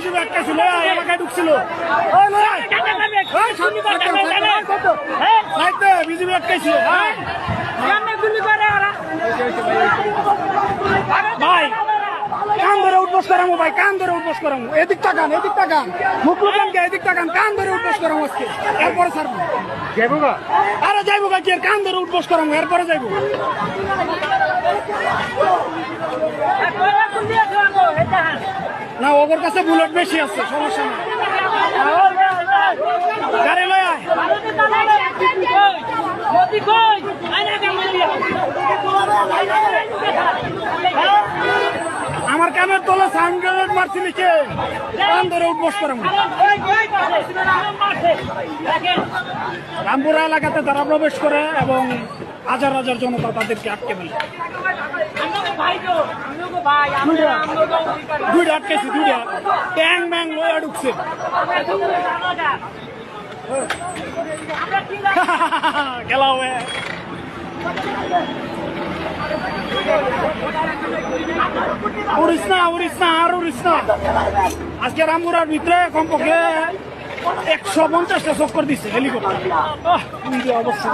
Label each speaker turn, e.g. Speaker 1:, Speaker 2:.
Speaker 1: আটকাইছিল এই এলাকায় ঢুকছিল। বিজেপি আটকাইছিল হ্যাঁ। ভাই কান ধরে উঠবস করামো ভাই কান ধরে উঠবস করামো। এদিক তাকান এদিক তাকান মুখ লুকান কে এদিক তাকান কান ধরে উঠবস করামো আজকে। এরপরে ছাড়বো। যাইবো আরে যাইবো কান ধরে উঠবস করামো? এরপরে যাইবো। না ওর কাছে বুলেট বেশি আছে, সমস্যা নেই। আমার কানের তলে সাউন্ড গ্রেনেড মারছিলি কে? কান ধরে উঠবস করামো রামপুরা এলাকাতে তারা প্রবেশ করে এবং হাজার হাজার জনতা তাদেরকে আটকে ফেলে। দুইটা আটকেছে দুইটা ট্যাং ম্যাং লয়া ঢুকছে খেলা উড়িস না উড়িস না আর উড়িস না আজকে রামপুরার ভিতরে কমপক্ষে একশো পঞ্চাশটা চক্কর দিচ্ছে হেলিকপ্টার অবস্থা।